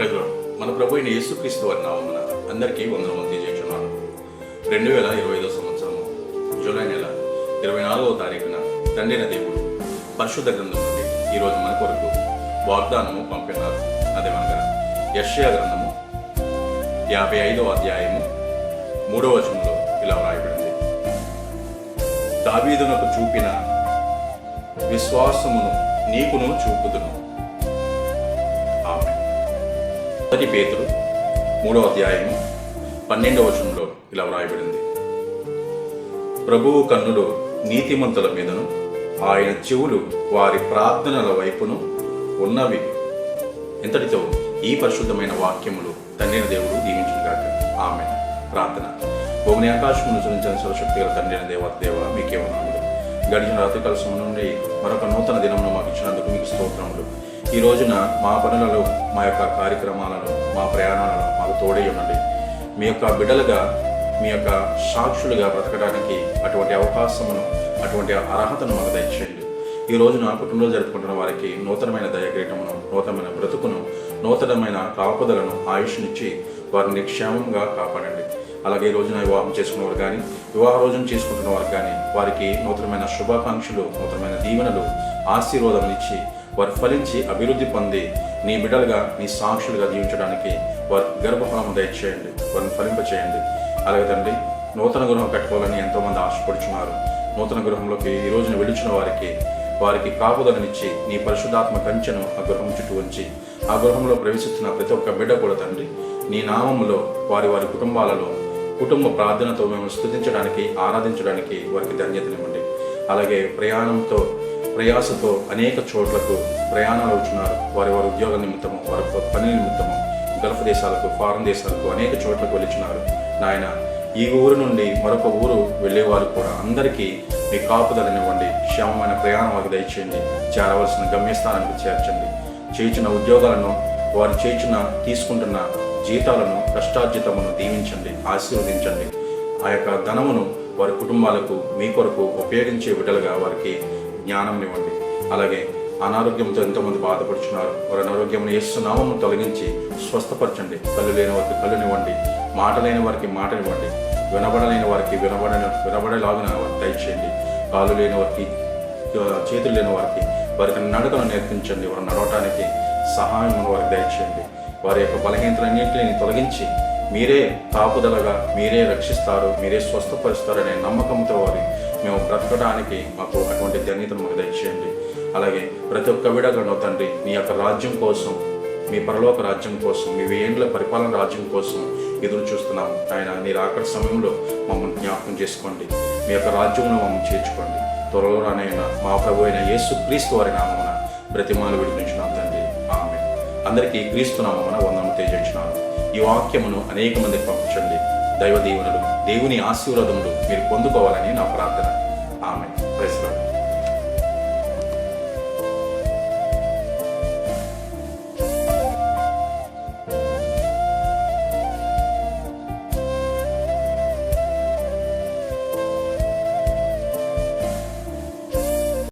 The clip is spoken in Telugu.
ప్రజలు మన ప్రభు అయిన యేసుక్రీస్తు వారి నామమున అందరికీ వందనములు తెలియజేస్తున్నాను. రెండు వేల ఇరవై ఐదో సంవత్సరము జూలై నెల ఇరవై నాలుగవ తారీఖున తండ్రిన దేవుడు పరిశుద్ధ గ్రంథం నుండి ఈరోజు మన కొరకు వాగ్దానము పంపినారు. అదేమనగా యష్యా గ్రంథము యాభై ఐదవ అధ్యాయము మూడవ వచనంలో ఇలా వ్రాయబడింది. దావీదునకు చూపిన విశ్వాసమును నీకును చూపుదును. మొదటి పేతుడు మూడవ అధ్యాయము పన్నెండవ వచనంలో ఇలా వ్రాయబడింది. ప్రభువు కన్నుడు నీతిమంతుల మీదను ఆయన చెవులు వారి ప్రార్థనల వైపును ఉన్నవి. ఇంతటితో ఈ పరిశుద్ధమైన వాక్యములు తండ్రిన దేవుడు దీవించుగాక ఆమె ప్రార్థన. భూమిని ఆకాశమును చూపించిన సర్వశక్తి గల తండ్రిన దేవత దేవ మీకే గడిచిన రాత్రి సమయం నుండి మరొక నూతన దినమును మాకు ఇచ్చినందుకు మీకు స్తోత్రములు. ఈ రోజున మా పనులలో మా యొక్క కార్యక్రమాలను మా ప్రయాణాలలో మాకు తోడై ఉండండి. మీ యొక్క బిడ్డలుగా మీ యొక్క సాక్షులుగా బ్రతకడానికి అటువంటి అవకాశమును అటువంటి అర్హతను మాకు దయచేయండి. ఈ రోజున కుటుంబంలో జరుపుకుంటున్న వారికి నూతనమైన దయగ్రీటమును నూతనమైన బ్రతుకును నూతనమైన కాపుదలను ఆయుష్నిచ్చి వారిని క్షేమంగా కాపాడండి. అలాగే ఈ రోజున వివాహం చేసుకున్న వారు కానీ వివాహ రోజున చేసుకుంటున్న వారు కానీ వారికి నూతనమైన శుభాకాంక్షలు నూతనమైన దీవెనలు ఆశీర్వాదం ఇచ్చి వారు ఫలించి అభివృద్ధి పొంది నీ బిడ్డలుగా నీ సాక్షులుగా జీవించడానికి వారి గర్భఫలము దయచేయండి వారిని ఫలింపచేయండి. అలాగే తండ్రి నూతన గృహం కట్టుకోవాలని ఎంతోమంది ఆశపడుచున్నారు. నూతన గృహంలోకి ఈ రోజున వెలుచిన వారికి వారికి కాపుదలనిచ్చి నీ పరిశుద్ధాత్మ కంచెను ఆ గృహం చుట్టూ ఉంచి ఆ గృహంలో ప్రవేశిస్తున్న ప్రతి ఒక్క బిడ్డ కూడా తండ్రి నీ నామములో వారి వారి కుటుంబాలలో కుటుంబ ప్రార్థనతో మేము స్థుతించడానికి ఆరాధించడానికి వారికి ధన్యతనివ్వండి. అలాగే ప్రయాణంతో ప్రయాసతో అనేక చోట్లకు ప్రయాణాలు అవుతున్నారు వారి వారి ఉద్యోగ నిమిత్తము వారి పని నిమిత్తము గల్ఫ్ దేశాలకు ఫారెన్ దేశాలకు అనేక చోట్లకు వెళుచున్నారు నాయన ఈ ఊరు నుండి మరొక ఊరు వెళ్ళేవారు కూడా అందరికీ మీ కాపుదలనివ్వండి. క్షేమమైన ప్రయాణం వారికి దయచేయండి. చేరవలసిన గమ్యస్థానానికి చేర్చండి. చేయించిన ఉద్యోగాలను వారు చేయించిన తీసుకుంటున్న జీతాలను కష్టార్జితమును దీవించండి ఆశీర్వదించండి. ఆ యొక్క ధనమును వారి కుటుంబాలకు మీ కొరకు ఉపయోగించే విడలుగా వారికి జ్ఞానం ఇవ్వండి అలాగే అనారోగ్యంతో ఎంతోమంది బాధపడుచున్నారు. వారి అనారోగ్యమును నామము తొలగించి స్వస్థపరచండి. కళ్ళు లేని వారికి కళ్ళునివ్వండి మాట లేని వారికి మాటనివ్వండి వినబడలేని వారికి వినబడ వినబడేలాగున దయచేయండి. కాలు లేని వారికి చేతులు లేని వారికి వారికి నడకను నేర్పించండి. వారు నడవటానికి సహాయం వారికి దయచేయండి. వారి యొక్క బలహీనతలన్నింటినీ తొలగించి మీరే కాపుదలగా మీరే రక్షిస్తారు మీరే స్వస్థపరుస్తారనే నమ్మకంతో వారి మేము బ్రతకడానికి మాకు అటువంటి ధన్యతను మాకు దయచేయండి. అలాగే ప్రతి ఒక్క విడగను తండ్రి మీ యొక్క రాజ్యం కోసం మీ పరలోక రాజ్యం కోసం మీ వేండ్ల పరిపాలన రాజ్యం కోసం ఎదురు చూస్తున్నాము. ఆయన మీరు ఆఖరి సమయంలో మమ్మల్ని జ్ఞాపకం చేసుకోండి. మీ యొక్క రాజ్యంలో మమ్మల్ని చేర్చుకోండి. త్వరలోనైనా మా ప్రభు అయిన యేసు క్రీస్తు వారి నామమున ప్రతిమాలు విడిపించినాం తండ్రి. ఆమె అందరికీ క్రీస్తు నామమున వందనం తెలియజేసినాను ఈ వాక్యమును అనేక మందికి పంపించండి. దైవ దీవెనలు దేవుని ఆశీర్వాదములు మీరు పొందుకోవాలని నా ప్రార్థన. Amén. Pues,